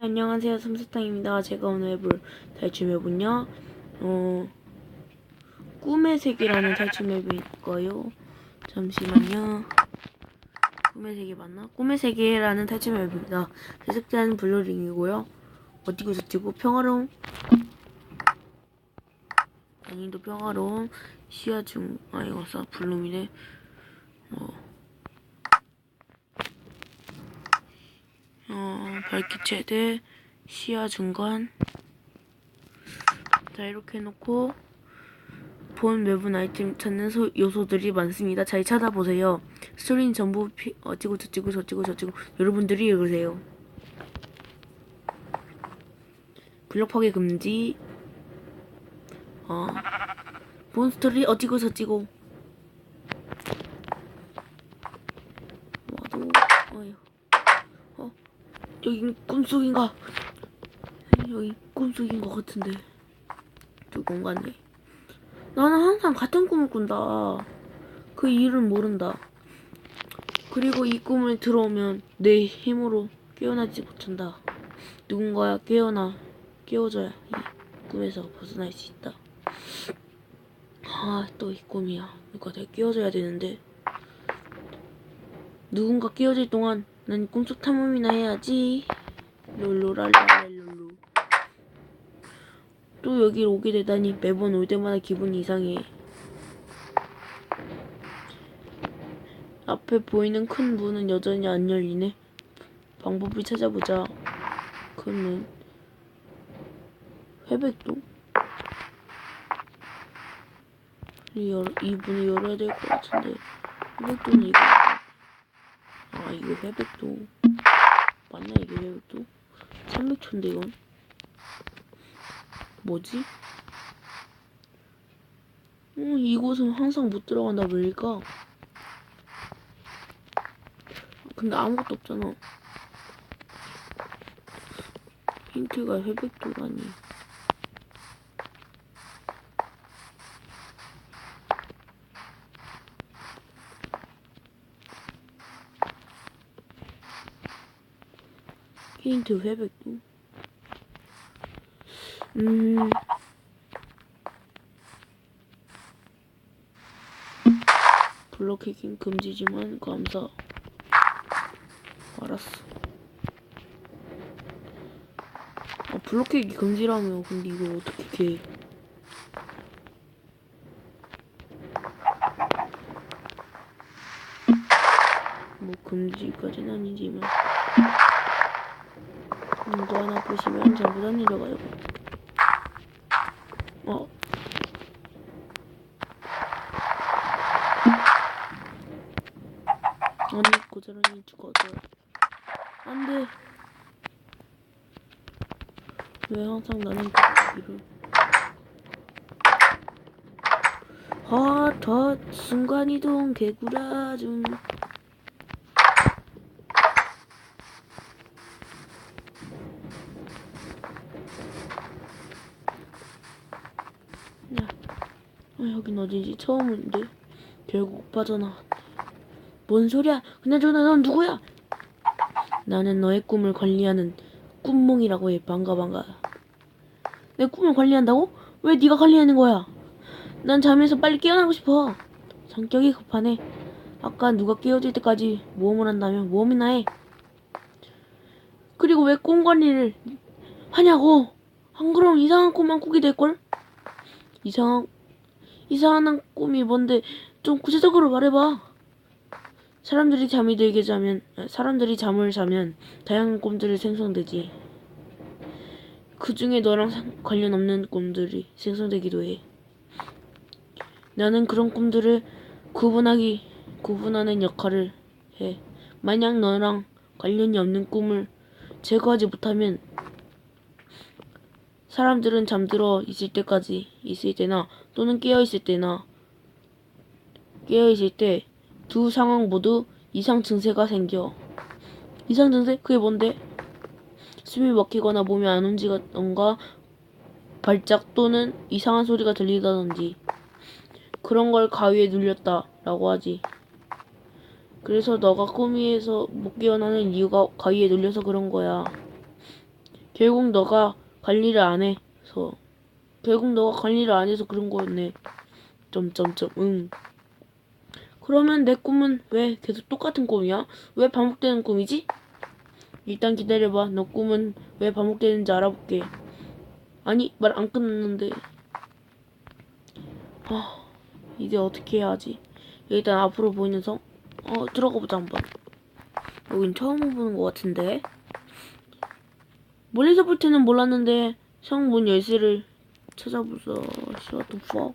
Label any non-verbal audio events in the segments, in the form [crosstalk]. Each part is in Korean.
안녕하세요. 솜사탕입니다. 제가 오늘 해볼 탈출맵은요 어 꿈의 세계라는 탈출맵일 거예요. 잠시만요. 꿈의 세계 맞나? 꿈의 세계라는 탈출맵입니다. 제작자는 블루링이고요. 어디고 저디고? 평화로운 난이도 평화로운 시야 중 아 이거 써. 블룸이네. 어 어, 밝기 최대, 시야 중간. 자, 이렇게 해놓고, 본 맵은 아이템 찾는 소- 요소들이 많습니다. 잘 찾아보세요. 스토리는 전부 피, 어찌고 저찌고 저찌고 저찌고 여러분들이 읽으세요. 블록 파괴 금지. 어. 본 스토리 어찌고 저찌고. 와도, 어휴. 여긴 꿈속인가? 여기 꿈속인 것 같은데. 저 공간에 나는 항상 같은 꿈을 꾼다. 그 이유를 모른다. 그리고 이 꿈을 들어오면 내 힘으로 깨어나지 못한다. 누군가야 깨어나 깨워줘야 이 꿈에서 벗어날 수 있다. 아 또 이 꿈이야. 누가 내가 깨워줘야 되는데. 누군가 깨워질 동안 난 꿈속 탐험이나 해야지. 롤로랄랄랄롤로. 또 여기 오게 되다니 매번 올 때마다 기분이 이상해. 앞에 보이는 큰 문은 여전히 안 열리네. 방법을 찾아보자. 큰 문. 회백도. 이, 문을 열어야 될 것 같은데. 회백도는 이거. 아 이거 회백도 맞나 이게 회백도? 300초인데 이건 뭐지? 음, 이곳은 항상 못 들어간다 왜일까? 근데 아무것도 없잖아 힌트가 회백도라니 힌트 회백도. 음. 블록해킹 금지지만 감사. 알았어. 아, 블록해킹 금지라며. 근데 이걸 어떻게 해? 뭐 금지까지는 아니지만. 보시면 전부 다 내려가요. 어. 아니 고자란이 죽어져. 안돼. 왜 항상 나는 그기를 헛헛 순간이동 개구라 중. 야, 아, 여긴 어디지? 처음 오는데 결국 빠져나왔네. 뭔 소리야? 그나저나 넌 누구야? 나는 너의 꿈을 관리하는 꿈몽이라고 해. 반가 반가. 내 꿈을 관리한다고? 왜 네가 관리하는 거야? 난 잠에서 빨리 깨어나고 싶어. 성격이 급하네. 아까 누가 깨어질 때까지 모험을 한다면 모험이나 해. 그리고 왜 꿈 관리를 하냐고? 안 그럼 이상한 꿈만 꾸게 될걸? 이상한 이상한 꿈이 뭔데 좀 구체적으로 말해봐. 사람들이 잠이 들게 자면 사람들이 잠을 자면 다양한 꿈들이 생성되지. 그 중에 너랑 상- 관련 없는 꿈들이 생성되기도 해. 나는 그런 꿈들을 구분하기 구분하는 역할을 해. 만약 너랑 관련이 없는 꿈을 제거하지 못하면 사람들은 잠들어 있을 때까지 있을 때나 또는 깨어 있을 때나 깨어 있을 때 두 상황 모두 이상 증세가 생겨. 이상 증세? 그게 뭔데? 숨이 막히거나 몸이 안 움직이던가 발작 또는 이상한 소리가 들리다든지 그런 걸 가위에 눌렸다 라고 하지. 그래서 너가 꿈위에서 못 깨어나는 이유가 가위에 눌려서 그런 거야. 결국 너가 관리를 안 해서 결국 너가 관리를 안 해서 그런 거였네. 점점점 응. 그러면 내 꿈은 왜 계속 똑같은 꿈이야? 왜 반복되는 꿈이지? 일단 기다려봐. 너 꿈은 왜 반복되는지 알아볼게. 아니 말 안 끝났는데. 아 이제 어떻게 해야 하지? 일단 앞으로 보이는 성. 어 들어가 보자 한번. 여긴 처음 보는 것 같은데. 멀리서 볼 때는 몰랐는데 성문 열쇠를 찾아보자. Shut the fuck.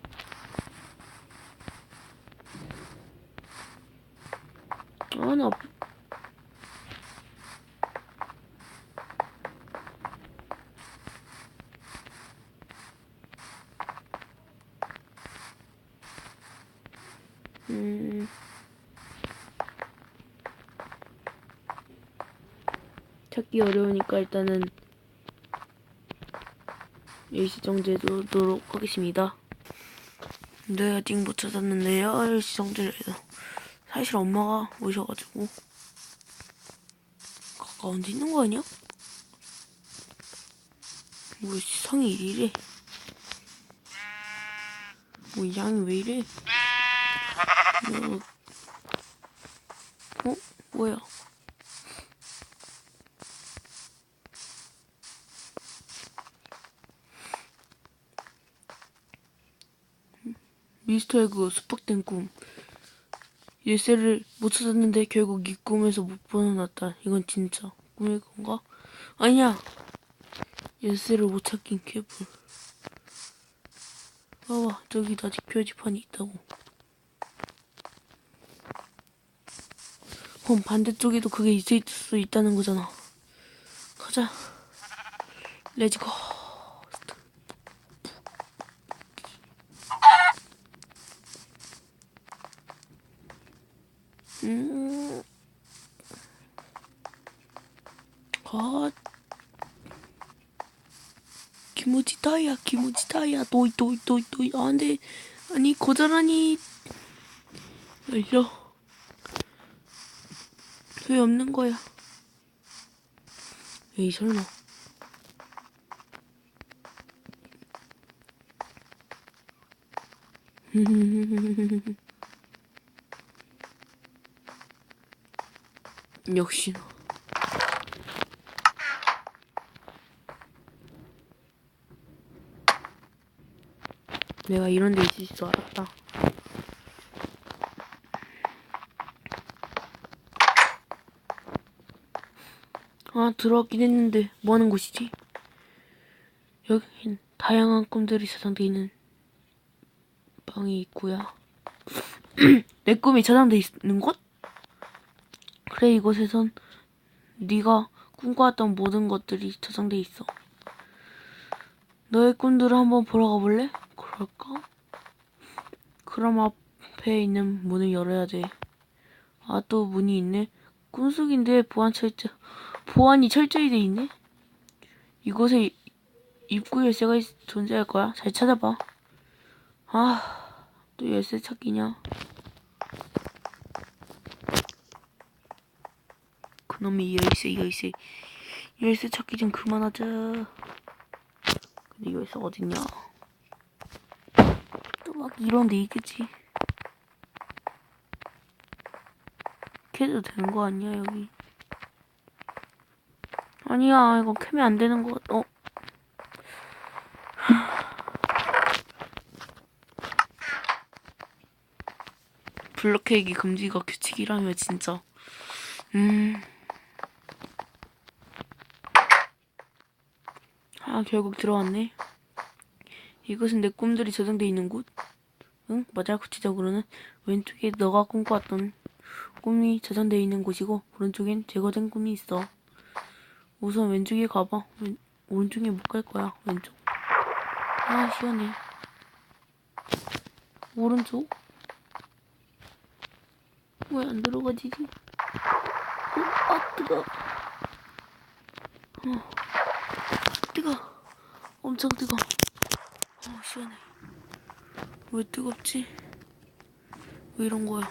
아, 나. 음. 찾기 어려우니까 일단은 일시정지해 두도록 하겠습니다. 네, 아직 못 찾았는데요. 일시정지를 해서. 사실 엄마가 오셔가지고 가까운 데 있는 거 아니야? 뭐 성이 이래? 뭐 양이 왜 이래? 어, 어? 뭐야? 미스터 에그 수박된 꿈 열쇠를 못 찾았는데 결국 이 꿈에서 못 벗어났다. 이건 진짜 꿈일 건가? 아니야. 열쇠를 못 찾긴 개불. 봐봐, 저기 아직 표지판이 있다고. 그럼 반대쪽에도 그게 있을 수 있다는 거잖아. 가자. 레츠고. 음. 아. 기모지 다이야. 도이, 도이, 도이, 도이. 아, 안 돼. 아니, 고자라니. 열려. 왜 없는 거야? 에이, 설마. [laughs] 역시나. 내가 이런 데 있을 줄 알았다. 아, 들어왔긴 했는데, 뭐 하는 곳이지? 여긴 다양한 꿈들이 저장돼 있는 방이 있고요. [clears throat] 내 꿈이 저장돼 있는 곳? 그래 이곳에선 네가 꿈꿔왔던 모든 것들이 저장돼 있어. 너의 꿈들을 한번 보러 가볼래? 그럼 앞에 있는 문을 열어야 돼. 아 또 문이 있네. 꿈속인데 보안 철저 보안이 철저히 돼 있네. 이곳에 이- 입구 열쇠가 있- 존재할 거야. 잘 찾아봐. 아, 또 열쇠 찾기냐? 그놈의 열쇠 열쇠 열쇠 찾기 좀 그만하자 근데 열쇠 어딨냐 또 막 이런 데 있겠지 캐도 되는 거 아니야 여기 아니야 이거 캐면 안 되는 거 같... 어? [sighs] 블록 캐기 금지가 규칙이라며 진짜 음 아, 결국 들어왔네. 이것은 내 꿈들이 저장돼 있는 곳? 응, 맞아. 구체적으로는 왼쪽에 너가 꿈꿔왔던 꿈이 저장돼 있는 곳이고, 오른쪽엔 제거된 꿈이 있어. 우선 왼쪽에 가봐. 왼, 오른쪽에 못 갈 거야. 왼쪽. 아, 시원해. 오른쪽? 왜 안 들어가지지? 어, 아, 뜨거. 어. 뜨거. 엄청 뜨거. 어, 시원해. 왜 뜨겁지? 왜 이런 거야?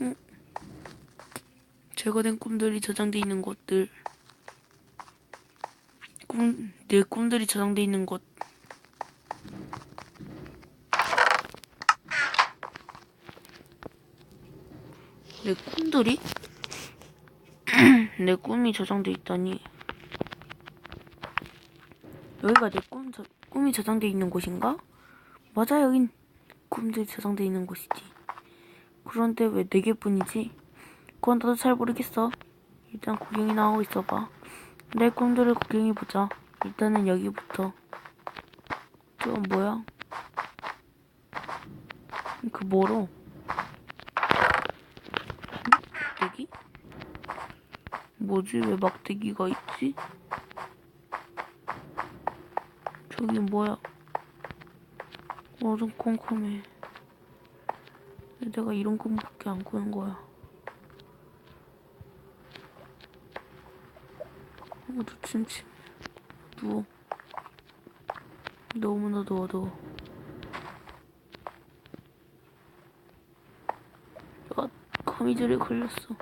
응? 제거된 꿈들이 저장돼 있는 곳들. 꿈, 내 꿈들이 저장돼 있는 곳. 내 꿈들이? [clears throat] 내 꿈이 저장돼 있다니. 여기가 내 꿈, 저, 꿈이 저장돼 있는 곳인가? 맞아, 여긴 꿈들이 저장돼 있는 곳이지. 그런데 왜 네 개뿐이지? 그건 나도 잘 모르겠어. 일단 구경이나 하고 있어봐. 내 꿈들을 구경해보자. 일단은 여기부터. 저건 뭐야? 그 뭐로? 막대기? 뭐지? 왜 막대기가 있지? 저기 뭐야? 어둠 컴컴해. 왜 내가 이런 꿈밖에 안 꾸는 거야? 어두 침침. 누워. 너무나 더워 더워. 아, 거미줄에 걸렸어.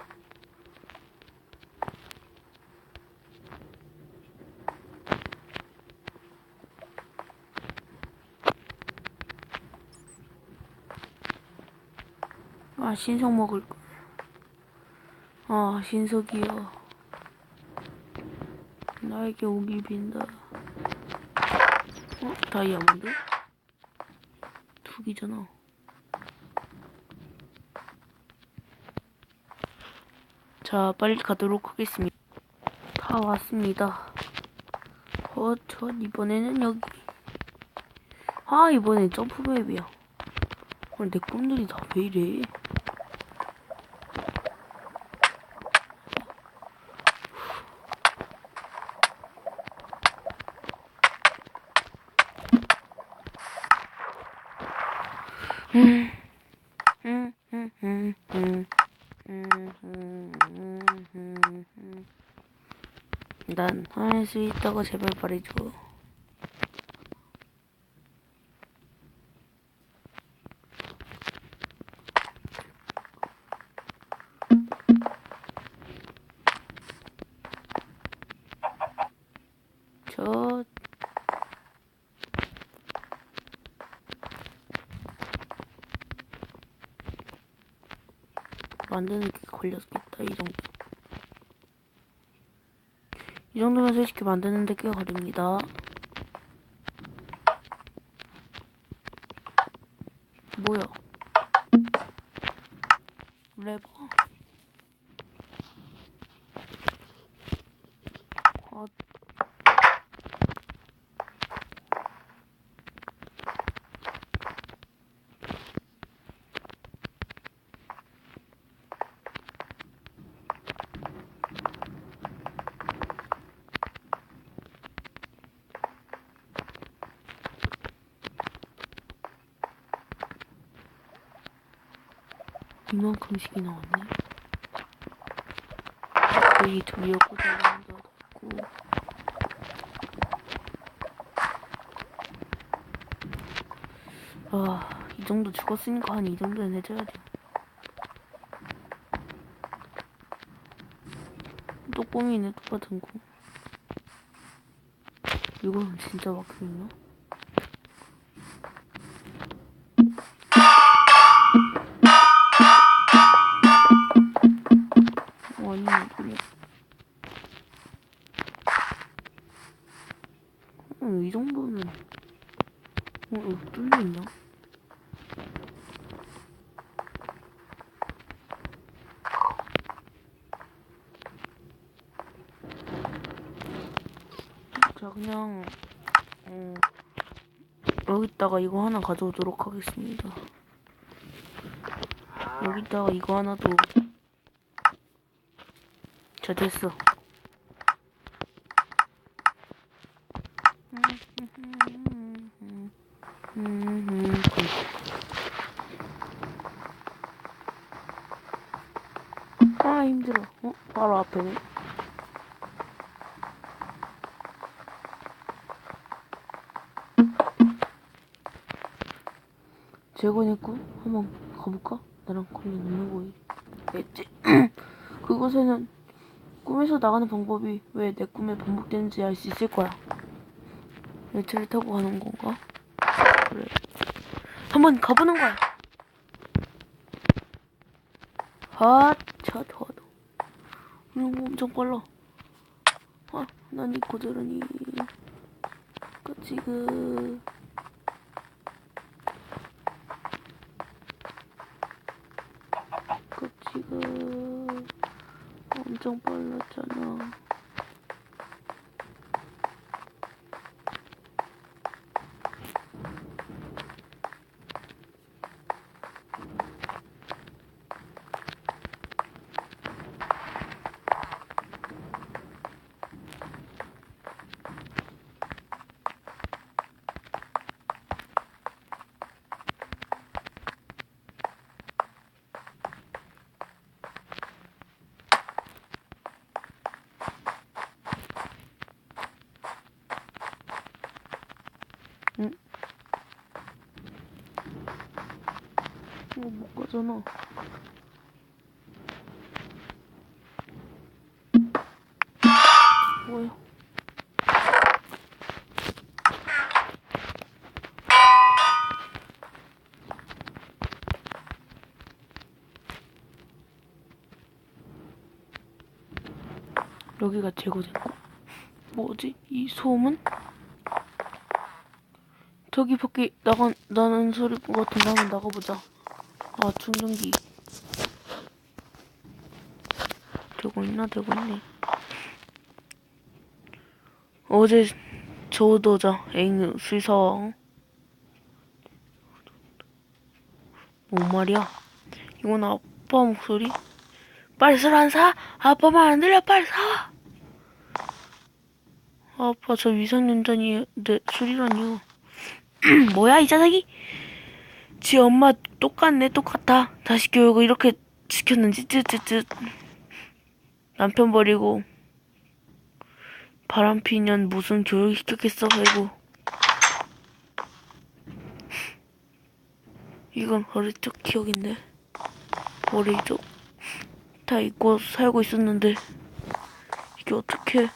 아, 신석 먹을 거. 아, 신석이여. 나에게 오길 빈다. 어? 다이아몬드? 두 개잖아. 자, 빨리 가도록 하겠습니다. 다 왔습니다. 어, 전 이번에는 여기. 아, 이번엔 점프맵이야. 오늘 내 꿈들이 다 왜 이래? 음. 음, 음, 음, 음. 음, 음, 음, 음, 음. 난 할 수 있다고 제발 말해줘. 저 만드는 게 걸렸겠다 이 정도. 이 정도면 솔직히 만드는데 꽤 걸립니다. 뭐야? 레버. 아, 이만큼씩이 나왔네. 거의 둘이었고 다른다 있고. 아, 이 정도 죽었으니까 한 이 정도는 해줘야지. 또 꽁이네 똑같은 거. 이거는 진짜 막혀있나? 여기다가 이거 하나 가져오도록 하겠습니다. 여기다가 이거 하나 도 자, 됐어. 아, 힘들어. 어? 바로 앞에네. 재건했고, 한번 가볼까? 나랑 걸린 있는 거이. 했지? [clears throat] 그곳에는 꿈에서 나가는 방법이 왜 내 꿈에 반복되는지 알 수 있을 거야. 열차를 타고 가는 건가? 그래. 한번 가보는 거야. 아, 차 좋아도. 이런 거 엄청 빨라. 아, 난이 고드름이. 까치그. 까치그. 엄청 빨랐잖아. 이거 못 가잖아. 뭐야? 여기가 제거된 거? 뭐지? 이 소음은? 저기 밖에 나가 나는 소리 것 같은데 한번 나가보자. 아 충전기. 되고 있나 되고 있네. 어제 저도자 엥 수의사왕. 뭔 말이야? 이건 아빠 목소리? 빨리 술안 사? 아빠 말 안 들려 빨리 사! 아빠 저 위성연전이 내 술이라니요. [clears throat] 뭐야 이 자식이? 지 엄마 똑같네 똑같아. 다시 교육을 이렇게 시켰는지 쯧쯧쯧. 남편 버리고 바람피년 무슨 교육 시켰겠어 아이고. 이건 어릴 적 기억인데 어릴 적다 잊고 살고 있었는데 이게 어떻게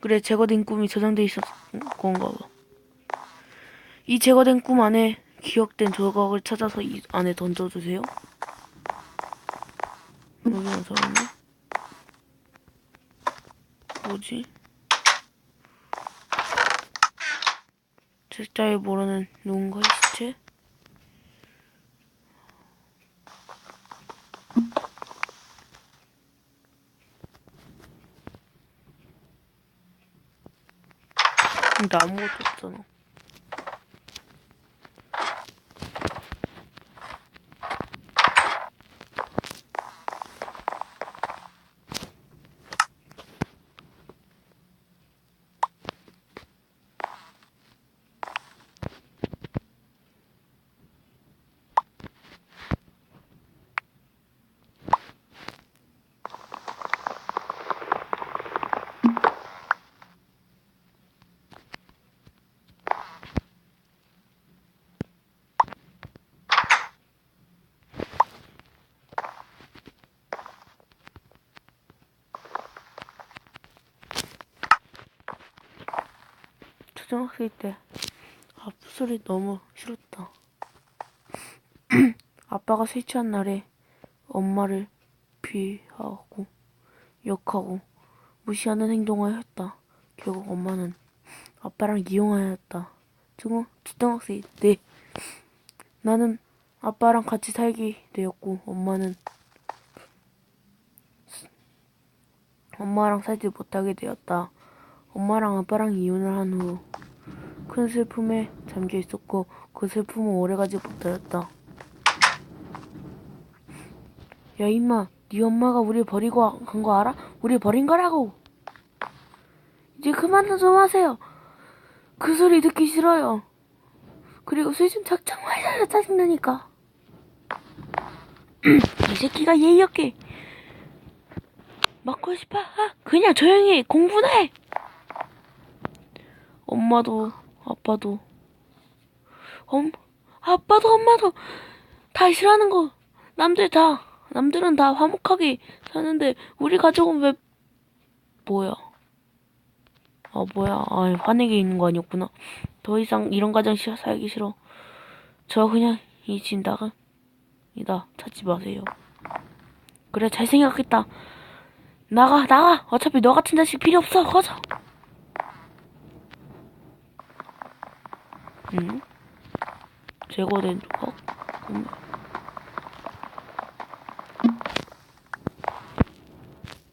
그래 제거된 꿈이 저장돼 있었 건가 봐. 이 제거된 꿈 안에 기억된 조각을 찾아서 이 안에 던져주세요. 여기만 살았네. 뭐지? 책자에 모르는 누군가의 시체? 근데 아무것도 없잖아. 초등학생 때 앞술이 너무 싫었다. [clears throat] 아빠가 술 취한 날에 엄마를 비하고 욕하고 무시하는 행동을 했다. 결국 엄마는 아빠랑 이용하였다. 지금 초등학생 때 나는 아빠랑 같이 살게 되었고 엄마는 엄마랑 살지 못하게 되었다. 엄마랑 아빠랑 이혼을 한 후 큰 슬픔에 잠겨 있었고 그 슬픔은 오래가지 못하였다. 야 임마, 네 엄마가 우리 버리고 간 거 알아? 우리 버린 거라고. 이제 그만 좀 하세요. 그 소리 듣기 싫어요. 그리고 술좀 작정 말자 짜증나니까. [clears throat] 이 새끼가 예의 없게 맞고 싶어? 아, 그냥 조용히 해. 공부나 해. 엄마도 아빠도 엄 아빠도 엄마도 다 싫어하는 거 남들 다 남들은 다 화목하게 사는데 우리 가족은 왜 뭐야? 아 뭐야? 아 화내게 있는 거 아니었구나. 더 이상 이런 가정 시 살기 싫어. 저 그냥 이 진다가 이다 찾지 마세요. 그래 잘 생각했다. 나가 나가. 어차피 너 같은 자식 필요 없어. 가자. 응? 제거된 조각? 음.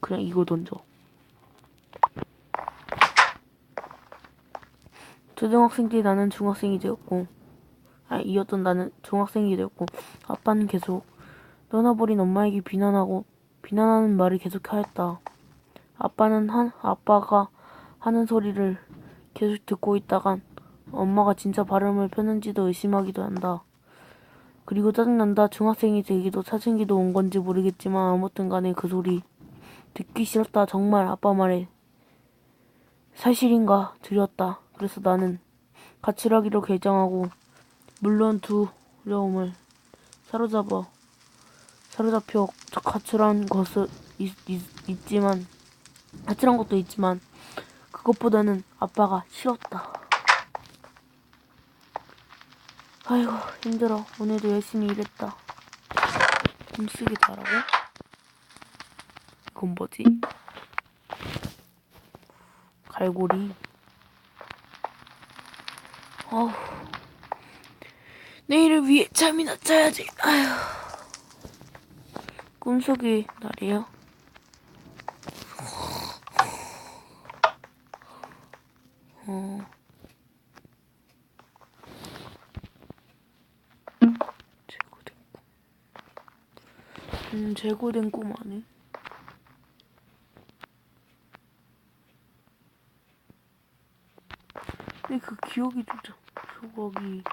그냥 이거 던져. 초등학생 때 나는 중학생이 되었고, 아, 이었던 나는 중학생이 되었고, 아빠는 계속 떠나버린 엄마에게 비난하고, 비난하는 말을 계속 하였다. 아빠는 한, 아빠가 하는 소리를 계속 듣고 있다간, 엄마가 진짜 발음을 폈는지도 의심하기도 한다. 그리고 짜증난다. 중학생이 되기도 사춘기도 온 건지 모르겠지만 아무튼 간에 그 소리 듣기 싫었다. 정말 아빠 말에 사실인가 두려웠다. 그래서 나는 가출하기로 결정하고 물론 두려움을 사로잡아 사로잡혀 가출한 것은 있, 있, 있지만 가출한 것도 있지만 그것보다는 아빠가 싫었다. 아이고 힘들어. 오늘도 열심히 일했다. 힘쓰기 잘하고. 이건 뭐지? 갈고리. 어우. 내일을 위해 잠이나 자야지. 아휴. 꿈속의 날이에요. 어. 제거된 꿈. 음, 꿈 아니? 근데 그 기억이 진짜 조각이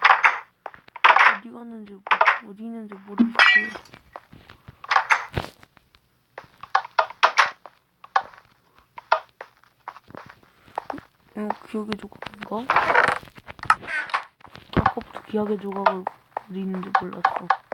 어디 갔는지 모- 어디 있는지 모르겠어요. 어, 기억의 조각인가? 아까부터 기억의 조각을 어디 있는지 몰랐어.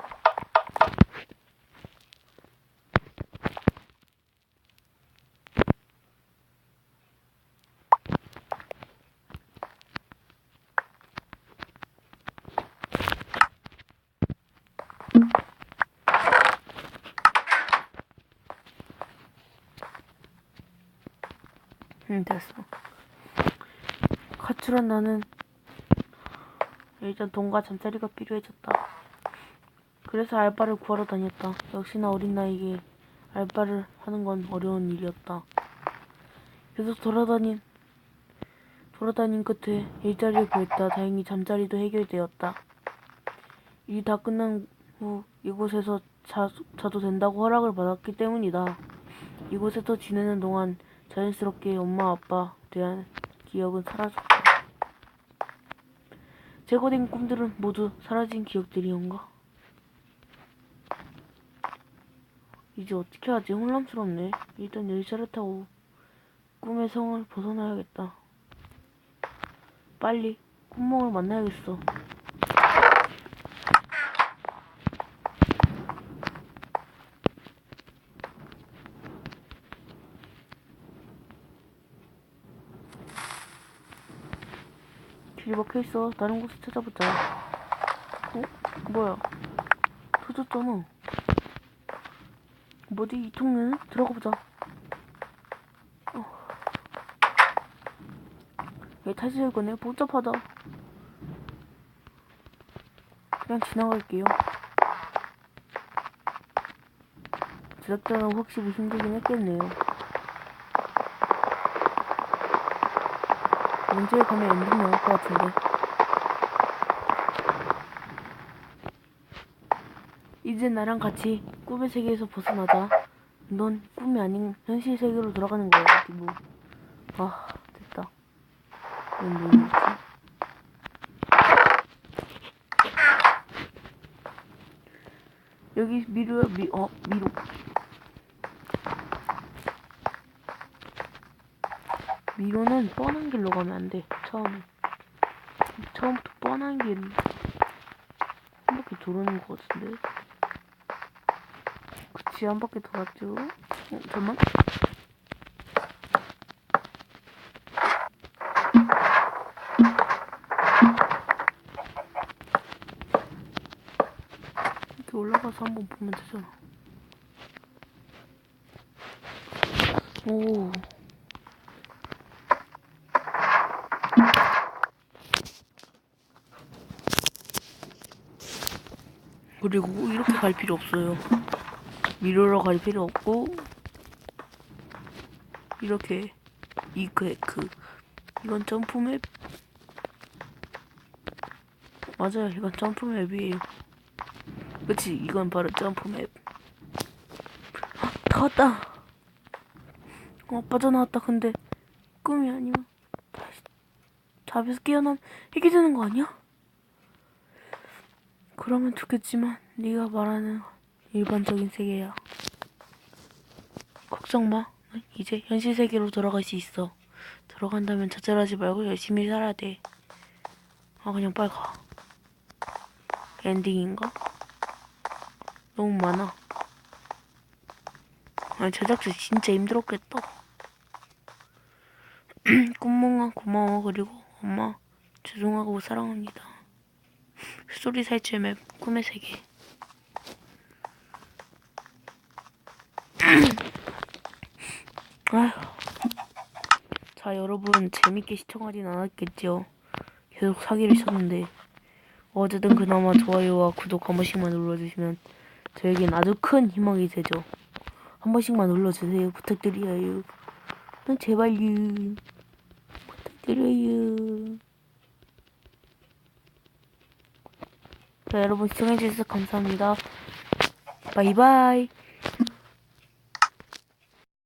응, 됐어. 가출한 나는 일단 돈과 잠자리가 필요해졌다. 그래서 알바를 구하러 다녔다. 역시나 어린 나이에 알바를 하는 건 어려운 일이었다. 계속 돌아다닌 돌아다닌 끝에 일자리를 구했다. 다행히 잠자리도 해결되었다. 일이 다 끝난 후 이곳에서 자, 자도 된다고 허락을 받았기 때문이다. 이곳에서 지내는 동안 자연스럽게 엄마 아빠 대한 기억은 사라졌다. 제거된 꿈들은 모두 사라진 기억들이온가? 이제 어떻게 하지? 혼란스럽네. 일단 열차를 타고 꿈의 성을 벗어나야겠다. 빨리 꿈몽을 만나야겠어. 길이 막혀 있어. 다른 곳을 찾아보자. 어? 뭐야? 터졌잖아. 뭐지? 이 통로는? 들어가 보자. 어. 얘 다시 읽거네. 복잡하다. 그냥 지나갈게요. 제작자는 확실히 힘들긴 했겠네요. 언제 가면 엔딩 나올 것 같은데. 이제 나랑 같이 꿈의 세계에서 벗어나자. 넌 꿈이 아닌 현실 세계로 돌아가는 거야, 리브. 아, 됐다. 넌 누구지? 여기 미루야, 미, 어, 미루. 미로는 뻔한 길로 가면 안 돼. 처음. 처음부터 뻔한 길. 한 바퀴 도는 것 같은데. 그치? 한 바퀴 돌았죠. 어, 잠만. 이렇게 올라가서 한번 보면 되잖아. 오. 그리고 이렇게 갈 필요 없어요. 미로로 갈 필요 없고 이렇게 이그 그 이건 점프맵. 맞아요. 이건 점프맵이에요. 그치? 이건 바로 점프맵. 아, 다 왔다. 어 빠져나왔다. 근데 꿈이 아니면 다시 잡에서 깨어나면 이게 되는 거 아니야? 그러면 좋겠지만 네가 말하는 일반적인 세계야. 걱정 마. 이제 현실 세계로 돌아갈 수 있어. 들어간다면 좌절하지 말고 열심히 살아야 돼. 아 그냥 빨리 가. 엔딩인가? 너무 많아. 아 제작자 진짜 힘들었겠다. [clears throat] 꿈몽아 고마워 그리고 엄마 죄송하고 사랑합니다. 소리 살출 맵 꿈의 세계. 자 여러분 재밌게 시청하진 않았겠죠? 계속 사기를 쳤는데 어쨌든 그나마 좋아요와 구독 한 번씩만 눌러주시면 저에겐 아주 큰 희망이 되죠. 한 번씩만 눌러주세요. 부탁드려요. 아, 제발요. 부탁드려요. 자, 여러분 시청해주셔서 감사합니다. 바이바이.